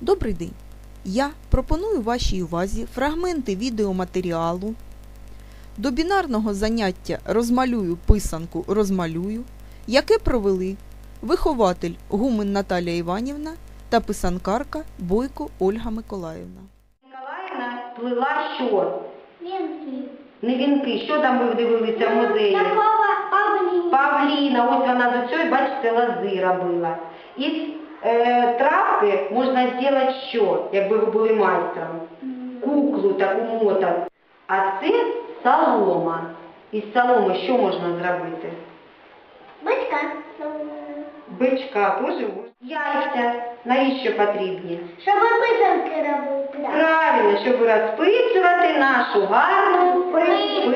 Добрий день! Я пропоную вашій увазі фрагменти відеоматеріалу до бінарного заняття Розмалюю писанку розмалюю, яке провели вихователь Гумен Наталія Іванівна та писанкарка Бойко Ольга Миколаївна. Миколаївна плела що? Вінки. Не вінки, що там ви дивилися в музеї? Такого павлі. Павліна, ось вона до цього, бачите, лози робила. Із е, травки можна зробити що, якби ви були майстром? Куклу таку моток. А це солома. Із соломи що можна зробити? Бичка. Бичка теж можна. Яйця. Навіщо потрібні? Щоб писанки робити. Правильно, щоб розписувати нашу гарну писанку.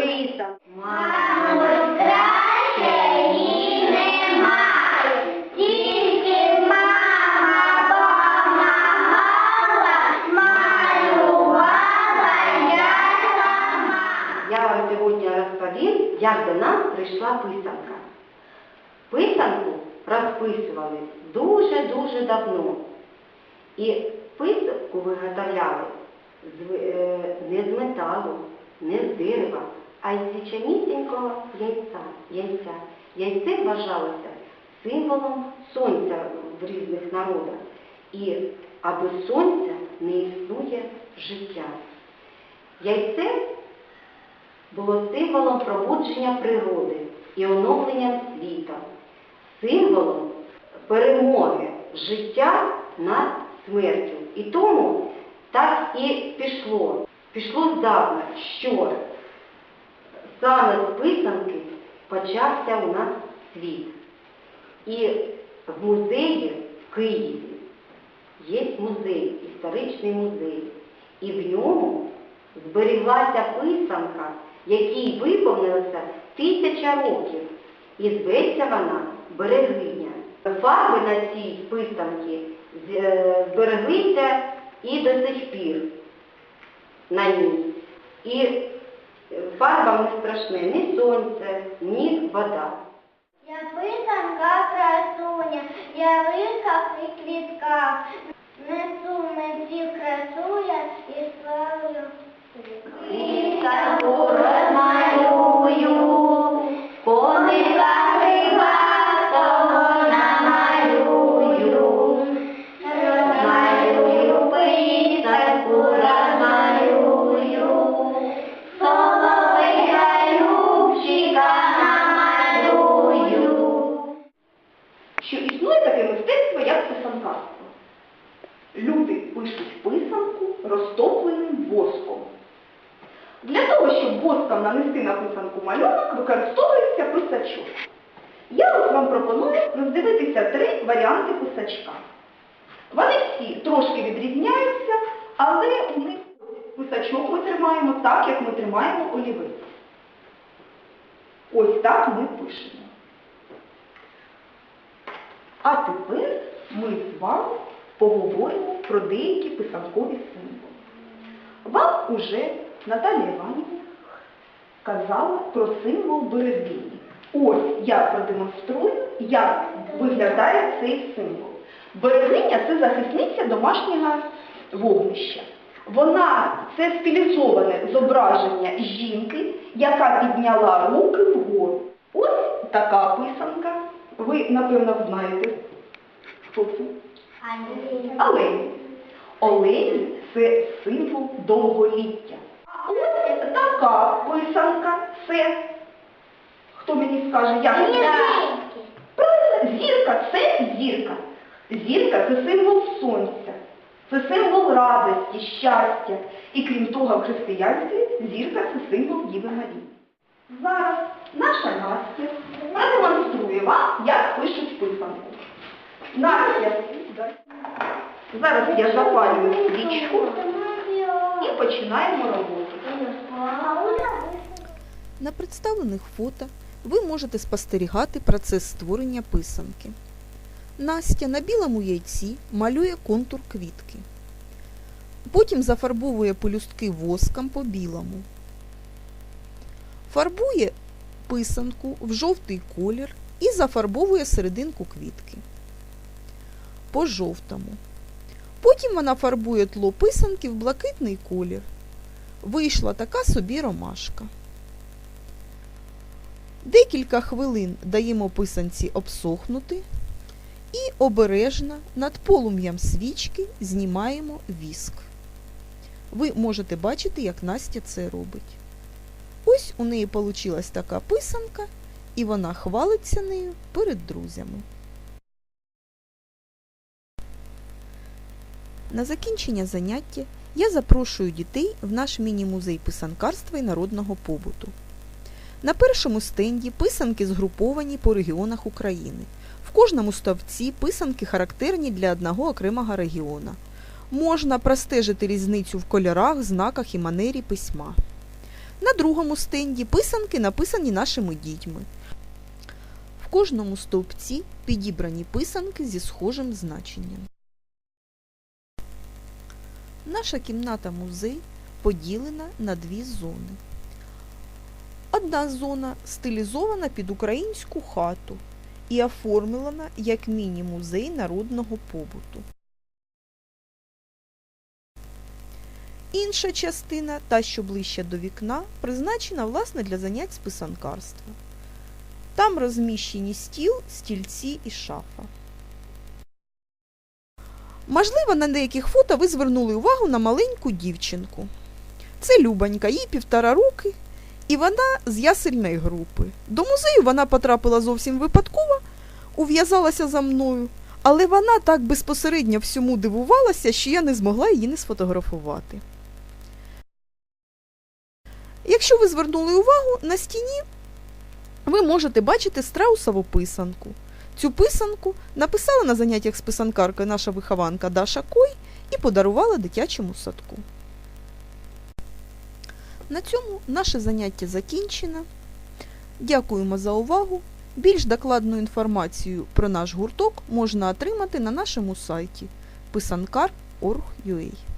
До нас прийшла писанка. Писанку розписували дуже-дуже давно. І писанку виготовляли з, е, не з металу, не з дерева, а із січанісінького яйця. яйця. Яйце вважалося символом сонця в різних народах. І а без сонця не існує життя. Яйце було символом пробудження природи і оновлення світа, символом перемоги життя над смертю. І тому так і пішло. Пішло здавна, що саме з писанки почався у нас світ. І в музеї в Києві є музей, історичний музей, і в ньому зберіглася писанка, якій виповнилося тисяча років, і зветься вона берегиня. Фарби на цій писанці е, збереглися і до сих пір на ній. І е, фарбам не страшне ні сонце, ні вода. Я писанка красуня, я лиха і квітка. Несу мені красуя і славлю. Писанку таке мистецтво, як писанкарство. Люди пишуть писанку розтопленим воском. Для того, щоб воском нанести на писанку малюнок, використовується писачок. Я ось вам пропоную роздивитися три варіанти писачка. Вони всі трошки відрізняються, але у них писачок ми тримаємо так, як ми тримаємо олівець. Ось так ми пишемо. А тепер ми з вами поговоримо про деякі писанкові символи. Вам уже Наталія Іванівна казала про символ берегині. Ось я продемонструю, як виглядає цей символ. Берегиня це захисниця домашнього вогнища. Вона це стилізоване зображення жінки, яка підняла руки вгору. Ось така писанка. Ви, напевно, знаєте, хто це? Олені. Олені це символ довголіття. А ось така писанка це. Хто мені скаже, як? Правильно, зірка це зірка. Зірка це символ сонця, це символ радості, щастя. І крім того, в християнстві зірка це символ Діви Марії. Зараз наша Настя продемонструє вам, як пишуть писанку. Настя, зараз я запалюю свічку і починаємо роботу. На представлених фото ви можете спостерігати процес створення писанки. Настя на білому яйці малює контур квітки. Потім зафарбовує пелюстки воском по білому. Фарбує писанку в жовтий колір і зафарбовує серединку квітки. По жовтому. Потім вона фарбує тло писанки в блакитний колір. Вийшла така собі ромашка. Декілька хвилин даємо писанці обсохнути і обережно над полум'ям свічки знімаємо віск. Ви можете бачити, як Настя це робить. Ось у неї вийшла така писанка, і вона хвалиться нею перед друзями. На закінчення заняття я запрошую дітей в наш міні-музей писанкарства і народного побуту. На першому стенді писанки згруповані по регіонах України. В кожному ставці писанки характерні для одного окремого регіона. Можна простежити різницю в кольорах, знаках і манері письма. На другому стенді писанки написані нашими дітьми. В кожному стовпці підібрані писанки зі схожим значенням. Наша кімната музей поділена на дві зони. Одна зона стилізована під українську хату і оформлена як міні-музей народного побуту. Інша частина, та що ближче до вікна, призначена власне для занять з писанкарства. Там розміщені стіл, стільці і шафа. Можливо, на деяких фото ви звернули увагу на маленьку дівчинку. Це Любанька, їй півтора роки, і вона з ясельної групи. До музею вона потрапила зовсім випадково, ув'язалася за мною, але вона так безпосередньо всьому дивувалася, що я не змогла її не сфотографувати. Якщо ви звернули увагу, на стіні ви можете бачити страусову писанку. Цю писанку написала на заняттях з писанкаркою наша вихованка Даша Кой і подарувала дитячому садку. На цьому наше заняття закінчено. Дякуємо за увагу. Більш докладну інформацію про наш гурток можна отримати на нашому сайті pisankar.org.ua